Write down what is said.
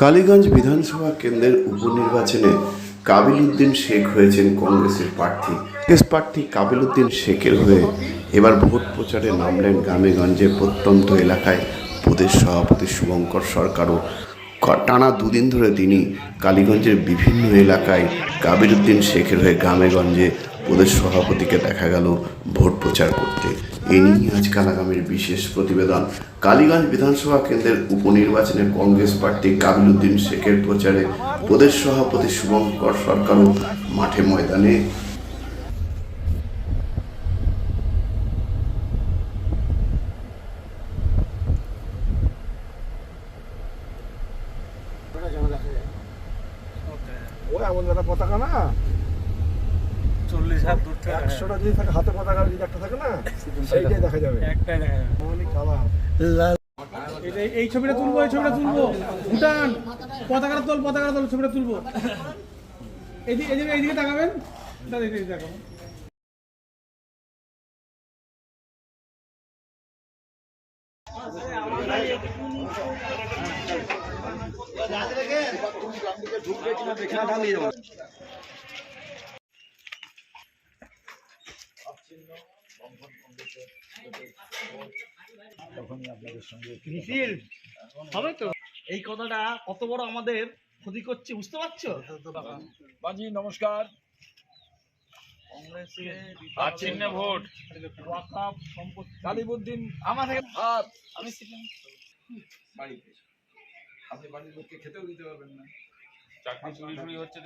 কালীগঞ্জ বিধানসভা কেন্দ্রের উপনির্বাচনে কাবিল উদ্দিন শেখ হয়েছেন কংগ্রেসের প্রার্থী। কংগ্রেস প্রার্থী কাবিল উদ্দিন শেখের হয়ে এবার ভোট প্রচারে নামলেন গ্রামেগঞ্জের প্রত্যন্ত এলাকায় প্রদেশ সভাপতি শুভঙ্কর সরকারও। টানা দুদিন ধরে তিনি কালীগঞ্জের বিভিন্ন এলাকায় কাবিল উদ্দিন শেখের হয়ে গ্রামেগঞ্জে প্রদেশ সভাপতিকে দেখা গেল ভোট প্রচার করতে। এ নিয়ে আজকাল আগামীর বিশেষ প্রতিবেদন। কালীগঞ্জ বিধানসভা কেন্দ্রের উপনির্বাচনে কংগ্রেস প্রার্থী কাবিল উদ্দিন শেখের প্রচারে প্রদেশ সভাপতি শুভঙ্কর সরকারও মাঠে ময়দানে ওই এমন একটা পতাকা না? চল্লিশ হাত দূর একশোটা যদি থাকে হাতে পতাকা যদি একটা থাকে না সেইটাই দেখা যাবে। একটাই দেখা যাবে। অনেক এই- ছবিটা তুলবো এই ছবিটা তুলবো। ভুটান পতাকাটা তোল পতাকাটা তোল ছবিটা তুলবো। এদিকে এদিকে এইদিকে তাকাবেন? দাদা এদিকে তাকাবেন হবে তো এই কথাটা কত বড় আমাদের ক্ষতি করছে বুঝতে পারছ? বাজি নমস্কার। আর চিহ্নে ভোট। সম্পত্তি কালিবুদ্দিন আমার আমি ছিলাম বাড়িতে। আপনি বাড়ির লোককে খেতেও দিতে পারবেন না। চাকরি চুরি চুরি হচ্ছে